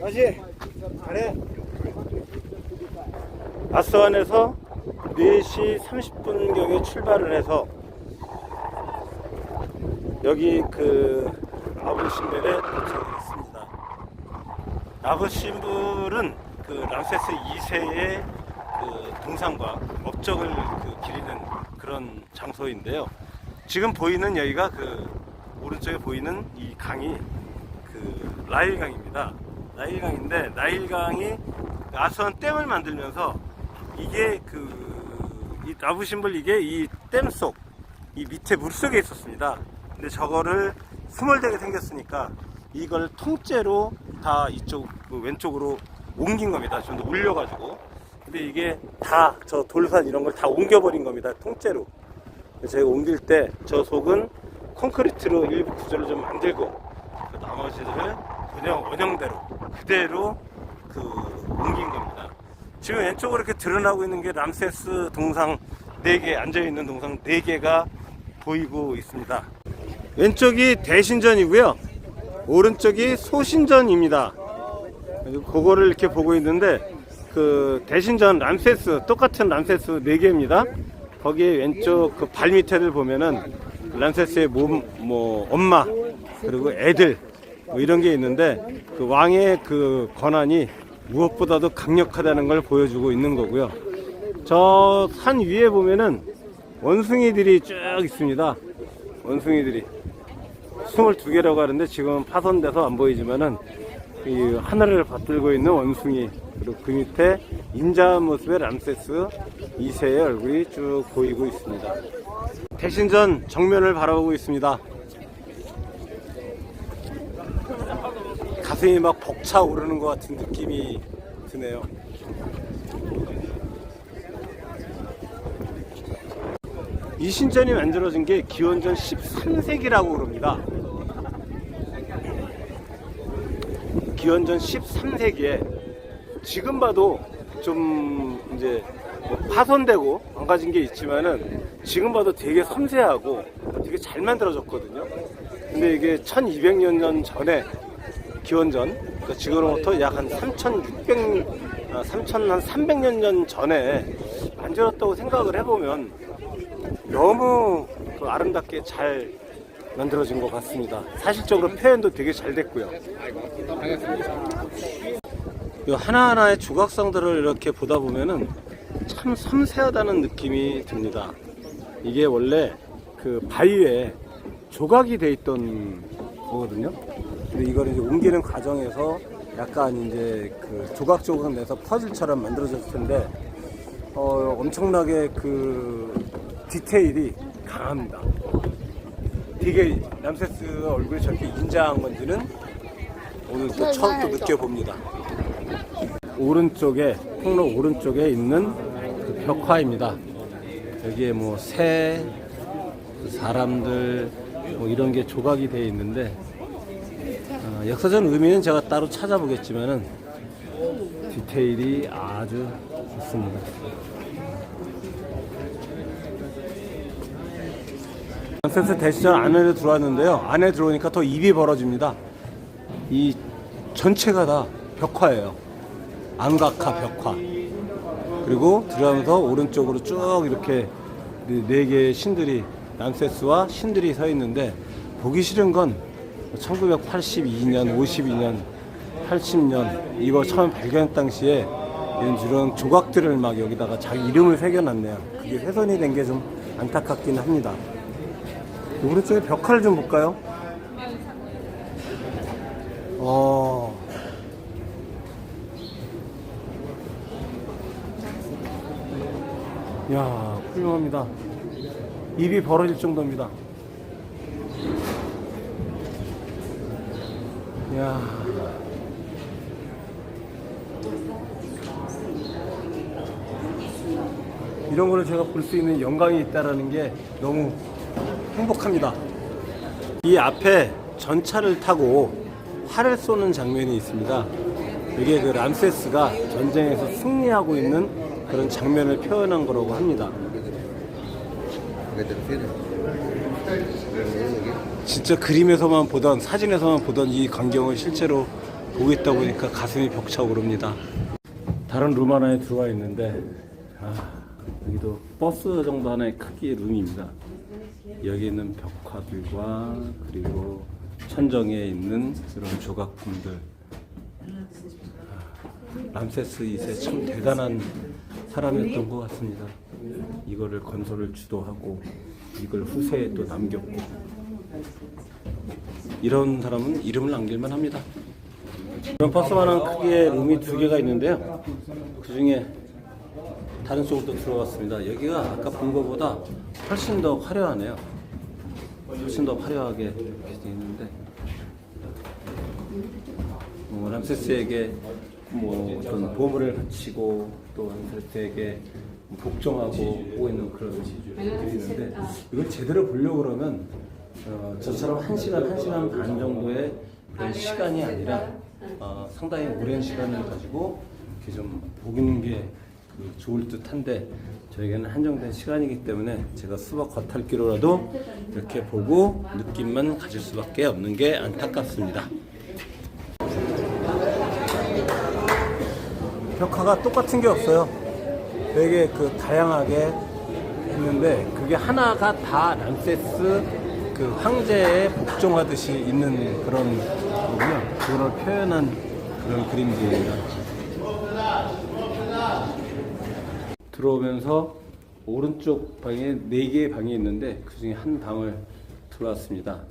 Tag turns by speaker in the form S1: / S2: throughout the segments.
S1: 다시 잘해 아스완에서 4시 30분경에 출발을 해서 여기 그 아부심벨에 도착했습니다. 아부심불은 그 람세스 2세의 그 동상과 업적을 그 기리는 그런 장소인데요. 지금 보이는 여기가 그 오른쪽에 보이는 이 강이 그 라일 강입니다. 나일강인데 나일강이 아스완 댐을 만들면서 이게 그이 라부심불 이게 이 댐 속 이 밑에 물 속에 있었습니다. 근데 저거를 스몰되게 생겼으니까 이걸 통째로 다 이쪽 그 왼쪽으로 옮긴 겁니다. 좀 더 올려가지고. 근데 이게 다 저 돌산 이런 걸 다 옮겨버린 겁니다. 통째로. 제가 옮길 때 저 속은 콘크리트로 일부 구조를 좀 만들고 그 나머지를 그냥 원형대로 그대로 그 옮긴 겁니다. 지금 왼쪽으로 이렇게 드러나고 있는 게 람세스 동상 4개 앉아 있는 동상 4개가 보이고 있습니다. 왼쪽이 대신전이고요. 오른쪽이 소신전입니다. 그거를 이렇게 보고 있는데 그 대신전 람세스 똑같은 람세스 4개입니다. 거기에 왼쪽 그 발 밑에를 보면은 람세스의 몸, 뭐 엄마 그리고 애들 뭐 이런 게 있는데 그 왕의 그 권한이 무엇보다도 강력하다는 걸 보여주고 있는 거고요. 저 산 위에 보면은 원숭이들이 쭉 있습니다. 원숭이들이 22개라고 하는데 지금 파손돼서 안 보이지만은 이 하늘을 받들고 있는 원숭이 그리고 그 밑에 인자한 모습의 람세스 2세의 얼굴이 쭉 보이고 있습니다. 대신전 정면을 바라보고 있습니다. 가슴이 막 벅차 오르는 것 같은 느낌이 드네요. 이 신전이 만들어진 게 기원전 13세기라고 그럽니다. 기원전 13세기에 지금 봐도 좀 이제 뭐 파손되고 망가진 게 있지만은 지금 봐도 되게 섬세하고 되게 잘 만들어졌거든요. 근데 이게 1200년 전 전에 기원전 그러니까 지금으로부터 약 한 3600, 아, 3000, 300년 전 전에 만들었다고 생각을 해보면 너무 그 아름답게 잘 만들어진 것 같습니다. 사실적으로 표현도 되게 잘 됐고요. 이 하나하나의 조각상들을 이렇게 보다 보면은 참 섬세하다는 느낌이 듭니다. 이게 원래 그 바위에 조각이 돼 있던 거거든요. 근데 이걸 이제 옮기는 과정에서 약간 이제 그 조각 조각 내서 퍼즐처럼 만들어졌을 텐데 어, 엄청나게 그 디테일이 강합니다. 되게 람세스 얼굴이 저렇게 인자한 건지는 오늘 또 처음 또 느껴봅니다. 오른쪽에 통로 오른쪽에 있는 그 벽화입니다. 여기에 뭐 새, 사람들 뭐 이런 게 조각이 되어 있는데 어, 역사적 의미는 제가 따로 찾아보겠지만은 디테일이 아주 좋습니다. 람세스 대시전 안으로 들어왔는데요. 안에 들어오니까 더 입이 벌어집니다. 이 전체가 다 벽화예요. 안각화 벽화. 그리고 들어가면서 오른쪽으로 쭉 이렇게 네 개의 신들이 람세스와 신들이 서 있는데 보기 싫은 건 1982년, 52년, 80년 이거 처음 발견 당시에 이런 이런 조각들을 막 여기다가 자기 이름을 새겨놨네요. 그게 훼손이 된 게 좀 안타깝긴 합니다. 오른쪽에 벽화를 좀 볼까요? 어. 야, 훌륭합니다. 입이 벌어질 정도입니다. 야. 이런 거를 제가 볼 수 있는 영광이 있다라는 게 너무 행복합니다. 이 앞에 전차를 타고 활을 쏘는 장면이 있습니다. 이게 그 람세스가 전쟁에서 승리하고 있는 그런 장면을 표현한 거라고 합니다. 진짜 그림에서만 보던 사진에서만 보던 이 광경을 실제로 보고 있다 보니까 가슴이 벅차오릅니다. 다른 룸 하나에 들어와 있는데 아, 여기도 버스 정도 하나의 크기의 룸입니다. 여기 있는 벽화들과 그리고 천정에 있는 그런 조각품들 아, 람세스 2세 참 대단한 사람이었던 것 같습니다. 이거를 건설을 주도하고 이걸 후세에 또 남겼고 이런 사람은 이름을 남길만 합니다. 이런 버스만한 크기의 룸이 두 개가 있는데요. 그 중에 다른 쪽으로 또 들어갔습니다. 여기가 아까 본 것보다 훨씬 더 화려하네요. 훨씬 더 화려하게 이렇게 되어 있는데 뭐 람세스에게 뭐 어떤 보물을 바치고 또 람세스에게 복종하고 오고 있는 그런 것들이 있는데 이걸 제대로 보려고 그러면 어, 저처럼 한 시간 한 시간 반 정도의 그런 시간이 아니라 어, 상당히 오랜 시간을 가지고 이렇게 좀 보는 게 그 좋을 듯한데 저에게는 한정된 시간이기 때문에 제가 수박 겉핥기로라도 이렇게 보고 느낌만 가질 수밖에 없는 게 안타깝습니다. 벽화가 똑같은 게 없어요. 되게 그 다양하게 있는데 그게 하나가 다 람세스 그 황제에 복종하듯이 있는 그런 거군요. 그걸 표현한 그런 그림들입니다. 들어오면서 오른쪽 방에 네 개의 방이 있는데 그 중에 한 방을 들어왔습니다.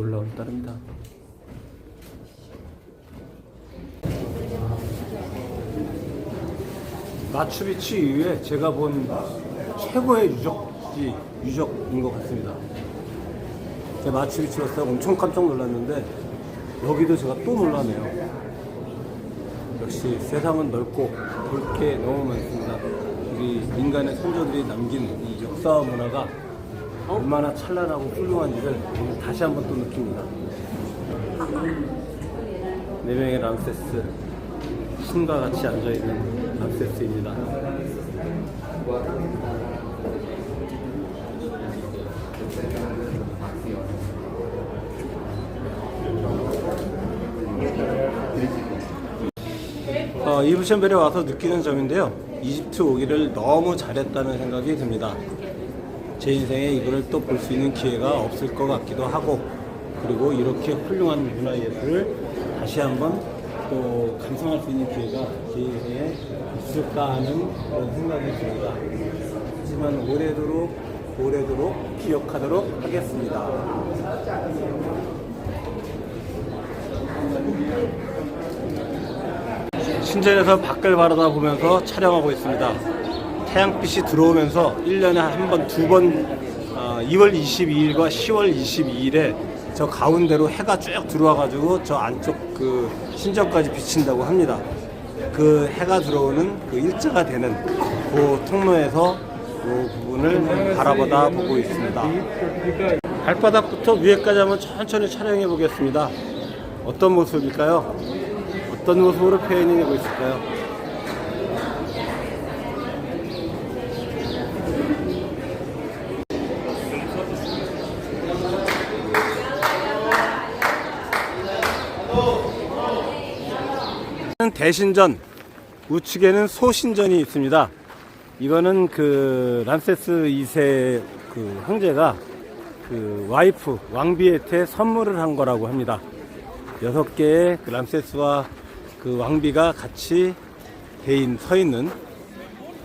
S1: 놀라운 딸입니다. 마추비치 이후에 제가 본 최고의 유적지 유적인 것 같습니다. 제가 마추비치 때 엄청 깜짝 놀랐는데 여기도 제가 또 놀라네요. 역시 세상은 넓고 볼 게 너무 많습니다. 우리 인간의 선조들이 남긴 이 역사와 문화가 얼마나 찬란하고 훌륭한지를 다시 한번 또 느낍니다. 네 명의 람세스 신과 같이 앉아 있는 람세스입니다. 어, 이브셴벨에 와서 느끼는 점인데요. 이집트 오기를 너무 잘했다는 생각이 듭니다. 제 인생에 이거를 또 볼 수 있는 기회가 없을 것 같기도 하고, 그리고 이렇게 훌륭한 문화예술을 다시 한번 또 감상할 수 있는 기회가 제 인생에 있을까 하는 그런 생각이 듭니다. 하지만 오래도록, 오래도록 기억하도록 하겠습니다. 신전에서 밖을 바라다 보면서 촬영하고 있습니다. 태양빛이 들어오면서 1년에 한 번, 두 번, 어, 2월 22일과 10월 22일에 저 가운데로 해가 쭉 들어와가지고 저 안쪽 그 신전까지 비친다고 합니다. 그 해가 들어오는 그 일자가 되는 그 통로에서 그 부분을 바라보다 보고 있습니다. 발바닥부터 위에까지 한번 천천히 촬영해 보겠습니다. 어떤 모습일까요? 어떤 모습으로 표현해내고 있을까요? 대신전 우측에는 소신전이 있습니다. 이거는 그 람세스 2세 그 형제가 그 와이프 왕비에테 선물을 한 거라고 합니다. 여섯 개의 그 람세스와 그 왕비가 같이 대인 서 있는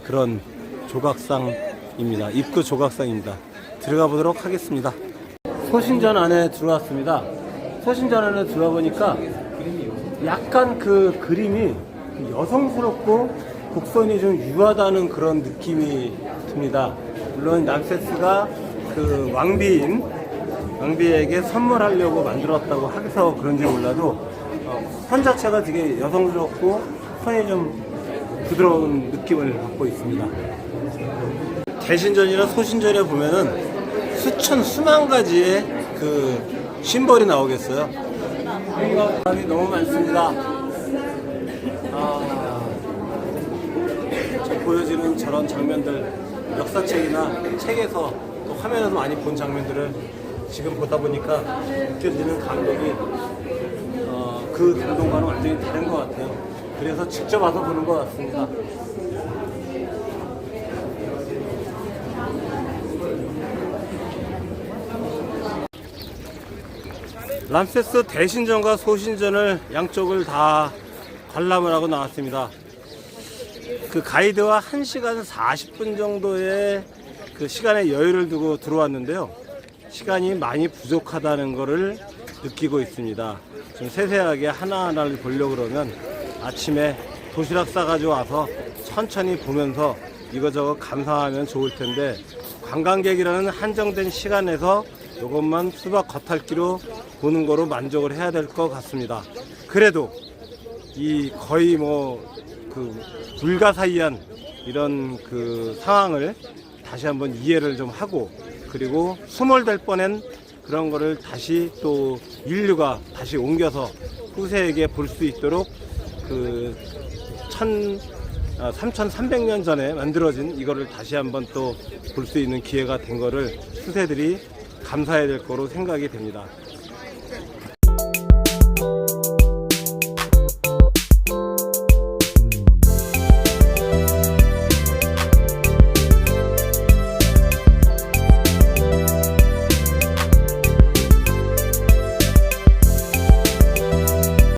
S1: 그런 조각상입니다. 입구 조각상입니다. 들어가 보도록 하겠습니다. 소신전 안에 들어왔습니다. 소신전 안에 들어가 보니까 약간 그 그림이 여성스럽고 곡선이 좀 유하다는 그런 느낌이 듭니다. 물론 람세스가 그 왕비인 왕비에게 선물하려고 만들었다고 해서 그런지 몰라도 어, 선 자체가 되게 여성스럽고 선이 좀 부드러운 느낌을 갖고 있습니다. 대신전이나 소신전에 보면은 수천 수만 가지의 그 심벌이 나오겠어요. 사람이 너무 많습니다. 아, 보여지는 저런 장면들 역사책이나 책에서 또 화면에서 많이 본 장면들을 지금 보다 보니까 느껴지는 감동이 어, 그 감동과는 완전히 다른 것 같아요. 그래서 직접 와서 보는 것 같습니다. 람세스 대신전과 소신전을 양쪽을 다 관람을 하고 나왔습니다. 그 가이드와 1시간 40분 정도의 그 시간의 여유를 두고 들어왔는데요. 시간이 많이 부족하다는 것을 느끼고 있습니다. 좀 세세하게 하나하나를 보려고 그러면 아침에 도시락 싸가지고 와서 천천히 보면서 이거저거 감상하면 좋을 텐데 관광객이라는 한정된 시간에서 이것만 수박 겉핥기로 보는 거로 만족을 해야 될 것 같습니다. 그래도 이 거의 뭐 그 불가사의한 이런 그 상황을 다시 한번 이해를 좀 하고 그리고 수몰될 뻔한 그런 거를 다시 또 인류가 다시 옮겨서 후세에게 볼 수 있도록 그 천, 아, 3,300년 전에 만들어진 이거를 다시 한번 또 볼 수 있는 기회가 된 거를 후세들이 감사해야 될 거로 생각이 됩니다.